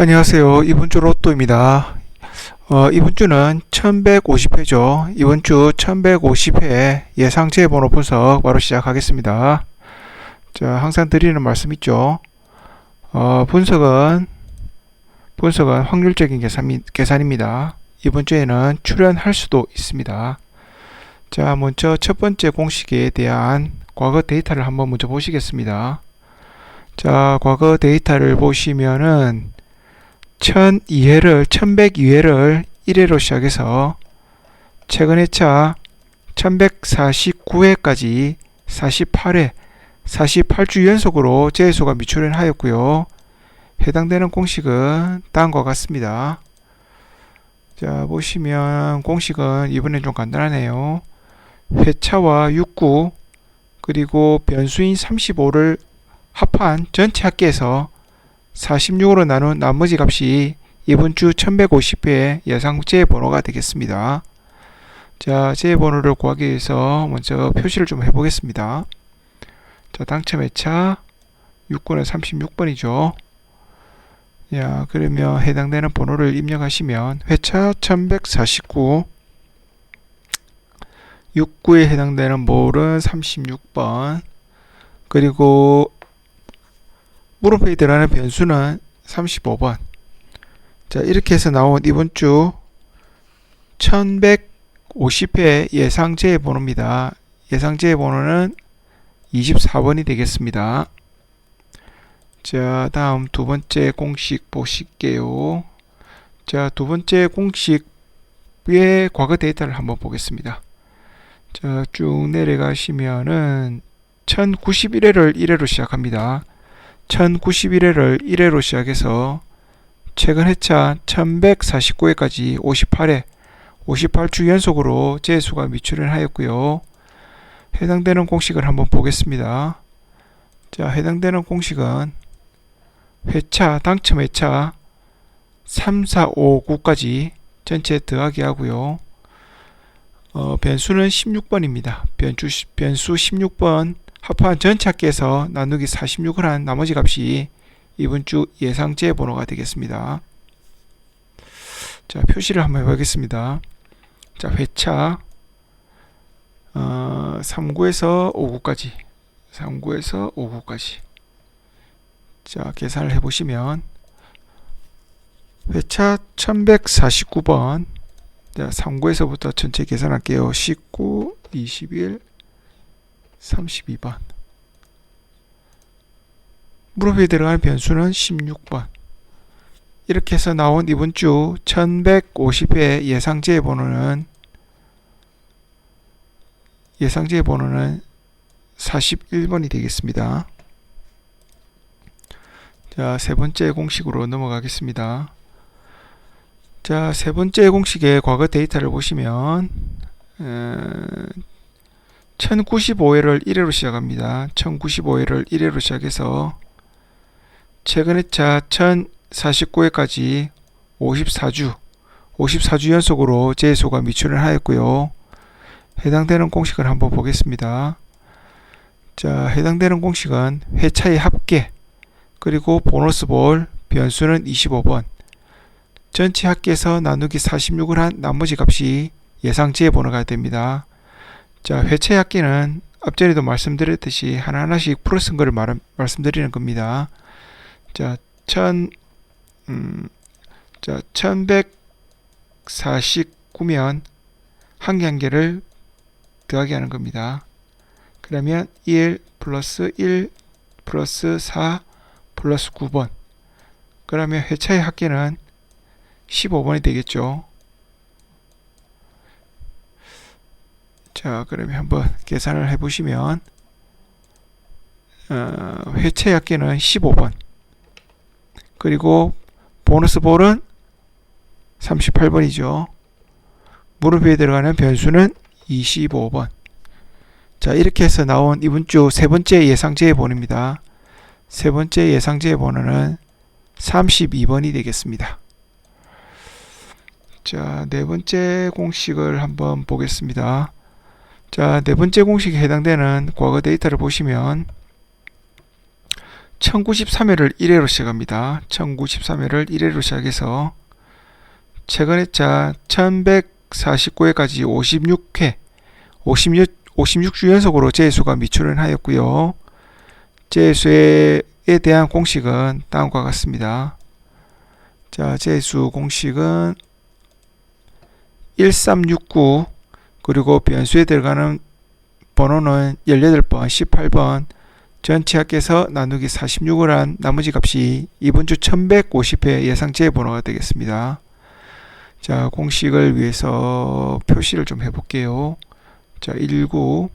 안녕하세요. 이번 주 로또입니다. 어, 이번 주는 1150회죠. 이번 주 1150회 예상제 번호 분석 바로 시작하겠습니다. 자, 항상 드리는 말씀 있죠. 어, 분석은 분석은 확률적인 계산, 계산입니다. 이번 주에는 출연할 수도 있습니다. 자, 먼저 첫 번째 공식에 대한 과거 데이터를 한번 먼저 보시겠습니다. 자, 과거 데이터를 보시면은 1002회를 1102회를 1회로 시작해서 최근 회차 1149회까지 48회 48주 연속으로 재수가 미출연하였고요. 해당되는 공식은 다음과 같습니다. 자 보시면 공식은 이번엔 좀 간단하네요. 회차와 69 그리고 변수인 35를 합한 전체 합계에서 46으로 나눈 나머지 값이 이번 주 1150회 예상제 번호가 되겠습니다. 자, 제 번호를 구하기 위해서 먼저 표시를 좀 해보겠습니다. 자, 당첨 회차 6권은 36번이죠. 야, 그러면 해당되는 번호를 입력하시면 회차 1149 69에 해당되는 몰은 36번 그리고 들어가는 변수는 35번. 자, 이렇게 해서 나온 이번 주 1150회 예상제 번호입니다. 예상제 번호는 24번이 되겠습니다. 자, 다음 두 번째 공식 보실게요. 자, 두 번째 공식의 과거 데이터를 한번 보겠습니다. 자, 쭉 내려가시면은 1091회를 1회로 시작합니다. 1091회를 1회로 시작해서 최근 회차 1149회까지 58회, 58주 연속으로 재수가 미출연하였고요. 해당되는 공식을 한번 보겠습니다. 자, 해당되는 공식은 회차, 당첨 회차 3, 4, 5, 9까지 전체 더하기 하고요. 어, 변수는 16번입니다. 변수, 변수 16번 합한 합계에서 나누기 46을 한 나머지 값이 이번 주 예상제 번호가 되겠습니다. 자, 표시를 한번 해보겠습니다. 자, 회차 어, 39에서 59까지 39에서 59까지 자, 계산을 해보시면 회차 1149번 자, 39에서부터 전체 계산할게요. 19, 21, 32번. 무릎에 들어갈 변수는 16번. 이렇게 해서 나온 이번 주 1150회 예상제 번호는 예상제 번호는 41번이 되겠습니다. 자, 세 번째 공식으로 넘어가겠습니다. 자, 세 번째 공식의 과거 데이터를 보시면 에, 1095회를 1회로 시작합니다. 1095회를 1회로 시작해서 최근 회차 1049회까지 54주 54주 연속으로 재수가 미출을 하였고요. 해당되는 공식을 한번 보겠습니다. 자, 해당되는 공식은 회차의 합계 그리고 보너스 볼 변수는 25번 전체 합계에서 나누기 46을 한 나머지 값이 예상치의 번호가 됩니다. 자, 회차 약기는 앞전에도 말씀드렸듯이 하나하나씩 풀어 쓴 거를 말, 말씀드리는 겁니다. 자, 천, 음, 자, 1149면 한 개 한 개를 더하기 하는 겁니다. 그러면 1 플러스 1 플러스 4 플러스 9번. 그러면 회차의 합계는 15번이 되겠죠. 자, 그러면 한번 계산을 해보시면 어, 회체 약계는 15번 그리고 보너스 볼은 38번이죠. 무릎에 들어가는 변수는 25번 자 이렇게 해서 나온 이번 주 세 번째 예상제의 번호입니다. 세 번째 예상제의 번호는 32번이 되겠습니다. 자, 네 번째 공식을 한번 보겠습니다. 자, 네 번째 공식에 해당되는 과거 데이터를 보시면 1093회를 1회로 시작합니다. 1093회를 1회로 시작해서 최근에 자 1149회까지 56회 56, 56주 연속으로 재수가 미출연하였고요. 재수에 대한 공식은 다음과 같습니다. 자, 재수 공식은 1369 그리고 변수에 들어가는 번호는 18번, 18번 전체 합계서 나누기 46을 한 나머지 값이 이번 주 1150회 예상제 번호가 되겠습니다. 자, 공식을 위해서 표시를 좀 해볼게요. 자, 19,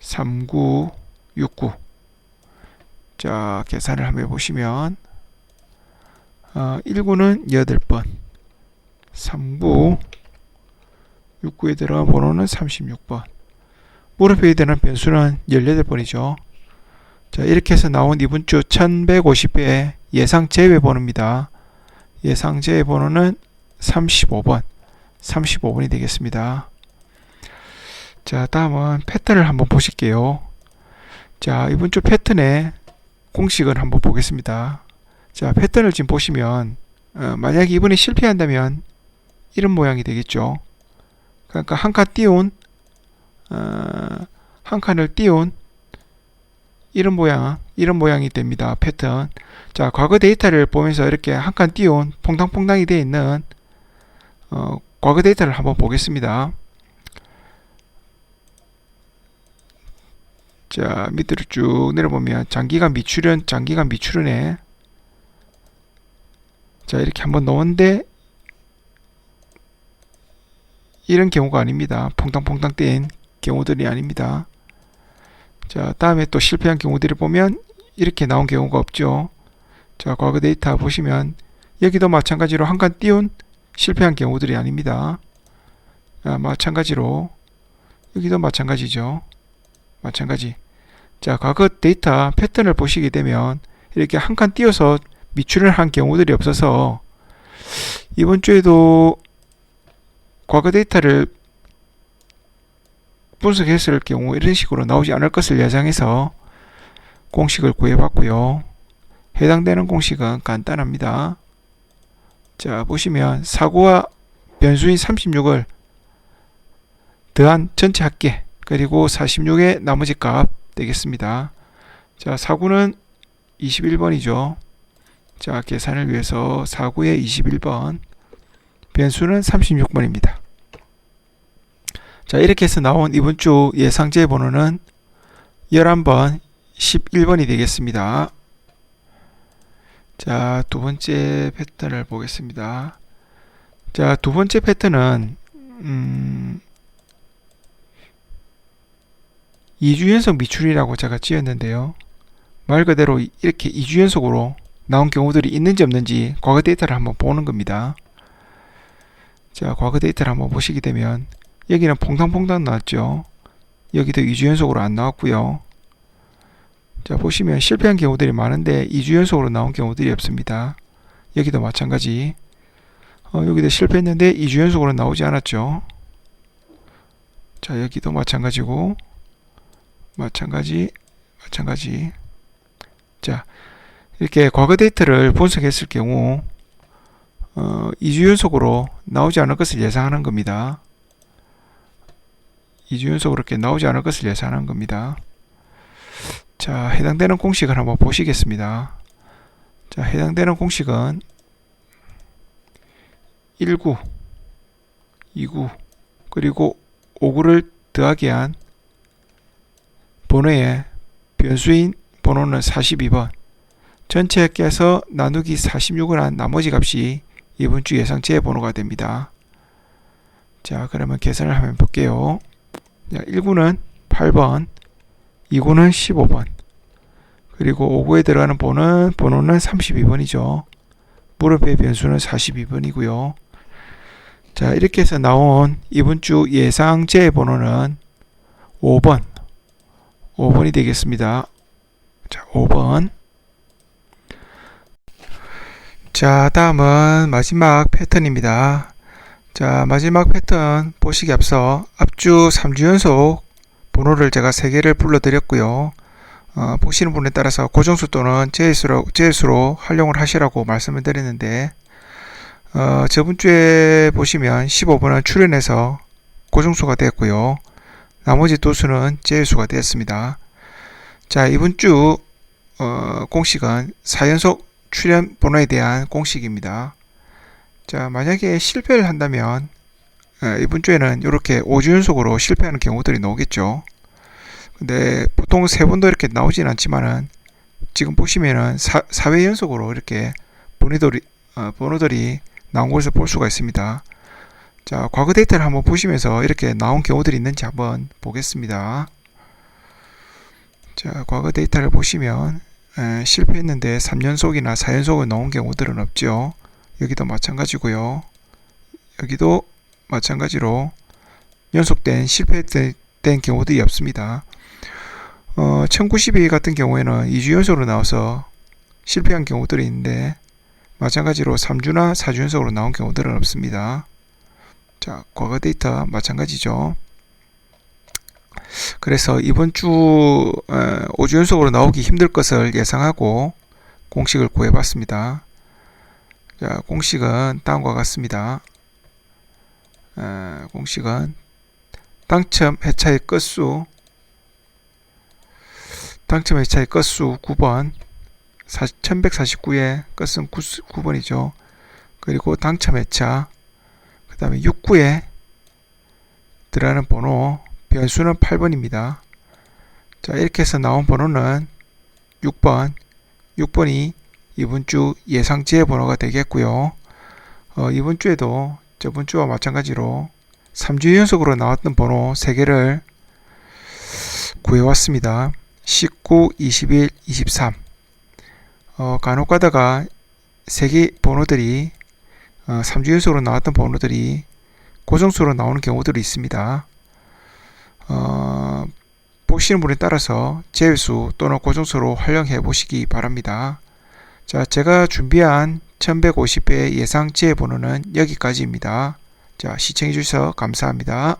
39, 69. 자, 계산을 한번 해보시면, 어, 19는 8번, 39, 69에 들어간 번호는 36번. 무릎에 되는 변수는 18번이죠. 자, 이렇게 해서 나온 이번 주 1150회 예상 제외 번호입니다. 예상 제외 번호는 35번. 35번이 되겠습니다. 자, 다음은 패턴을 한번 보실게요. 자, 이번 주 패턴의 공식을 한번 보겠습니다. 자, 패턴을 지금 보시면 어, 만약에 이번에 실패한다면 이런 모양이 되겠죠. 그러니까 한 칸 띄운 어, 한 칸을 띄운 이런 모양, 이런 모양이 됩니다. 패턴. 자, 과거 데이터를 보면서 이렇게 한 칸 띄운 퐁당퐁당이 되어 있는 어, 과거 데이터를 한번 보겠습니다. 자, 밑으로 쭉 내려보면 장기간 미출현, 장기간 미출현에 자, 이렇게 한번 넣었는데 이런 경우가 아닙니다. 퐁당퐁당 떼인 경우들이 아닙니다. 자, 다음에 또 실패한 경우들을 보면 이렇게 나온 경우가 없죠. 자, 과거 데이터 보시면 여기도 마찬가지로 한 칸 띄운 실패한 경우들이 아닙니다. 아, 마찬가지로 여기도 마찬가지죠. 마찬가지. 자, 과거 데이터 패턴을 보시게 되면 이렇게 한 칸 띄어서 미출을 한 경우들이 없어서 이번 주에도 과거 데이터를 분석했을 경우 이런 식으로 나오지 않을 것을 예상해서 공식을 구해봤고요. 해당되는 공식은 간단합니다. 자, 보시면 사고와 변수인 36을 더한 전체 합계 그리고 46의 나머지 값 되겠습니다. 자, 사구는 21번이죠. 자, 계산을 위해서 사구의 21번 변수는 36번입니다. 자, 이렇게 해서 나온 이번 주 예상제 번호는 11번, 11번이 되겠습니다. 자, 두 번째 패턴을 보겠습니다. 자, 두 번째 패턴은, 음, 2주 연속 미출이라고 제가 지었는데요. 말 그대로 이렇게 2주 연속으로 나온 경우들이 있는지 없는지 과거 데이터를 한번 보는 겁니다. 자, 과거 데이터를 한번 보시게 되면 여기는 퐁당퐁당 나왔죠. 여기도 2주 연속으로 안 나왔고요. 자, 보시면 실패한 경우들이 많은데 2주 연속으로 나온 경우들이 없습니다. 여기도 마찬가지. 어, 여기도 실패했는데 2주 연속으로 나오지 않았죠. 자, 여기도 마찬가지고 마찬가지 마찬가지. 자, 이렇게 과거 데이터를 분석했을 경우 어, 2주 연속으로 나오지 않을 것을 예상하는 겁니다. 2주 연속으로 이렇게 나오지 않을 것을 예상하는 겁니다. 자, 해당되는 공식을 한번 보시겠습니다. 자, 해당되는 공식은 19, 29, 그리고 59를 더하기 한 번호의 변수인 번호는 42번, 전체 합계해서 나누기 46을 한 나머지 값이 이번 주 예상치의 번호가 됩니다. 자, 그러면 계산을 한번 볼게요. 자, 1구는 8번, 2구는 15번, 그리고 5구에 들어가는 번호는, 번호는 32번이죠. 무릎의 변수는 42번이고요. 자, 이렇게 해서 나온 이번 주 예상제 번호는 5번, 5번이 되겠습니다. 자, 5번. 자, 다음은 마지막 패턴입니다. 자, 마지막 패턴 보시기 앞서 앞주 3주 연속 번호를 제가 3개를 불러드렸고요. 어, 보시는 분에 따라서 고정수 또는 제수로, 제수로 활용을 하시라고 말씀을 드렸는데 어, 저번 주에 보시면 15번은 출연해서 고정수가 됐고요. 나머지 두 수는 제수가 되었습니다. 자, 이번 주 어, 공식은 4연속 출연 번호에 대한 공식입니다. 자, 만약에 실패를 한다면 어, 이번 주에는 이렇게 5주 연속으로 실패하는 경우들이 나오겠죠. 근데 보통 세 번도 이렇게 나오진 않지만은 지금 보시면은 4, 4회 연속으로 이렇게 번호들이, 어, 번호들이 나온 것을 볼 수가 있습니다. 자, 과거 데이터를 한번 보시면서 이렇게 나온 경우들이 있는지 한번 보겠습니다. 자, 과거 데이터를 보시면 에, 실패했는데 3연속이나 4연속은 나온 경우들은 없죠. 여기도 마찬가지고요. 여기도 마찬가지로 연속된 실패된 경우들이 없습니다. 어, 1092 같은 경우에는 2주 연속으로 나와서 실패한 경우들이 있는데 마찬가지로 3주나 4주 연속으로 나온 경우들은 없습니다. 자, 과거 데이터 마찬가지죠. 그래서 이번 주 어, 5주 연속으로 나오기 힘들 것을 예상하고 공식을 구해봤습니다. 자, 공식은 다음과 같습니다. 어, 공식은 당첨 회차의 끝수 당첨 회차의 끝수 9번 1149의 끝은 9, 번이죠 그리고 당첨 회차 그 다음에 6구에 들어가는 번호 변수는 8번입니다. 자 이렇게 해서 나온 번호는 6번 6번이 이번 주 예상지의 번호가 되겠고요. 어, 이번 주에도 저번 주와 마찬가지로 3주 연속으로 나왔던 번호 3개를 구해왔습니다. 19, 21, 23. 어, 간혹 가다가 3개 번호들이 어, 3주 연속으로 나왔던 번호들이 고정수로 나오는 경우들이 있습니다. 어, 보시는 분에 따라서 제외수 또는 고정수로 활용해 보시기 바랍니다. 자, 제가 준비한 1150회 예상 지혜 번호는 여기까지입니다. 자, 시청해 주셔서 감사합니다.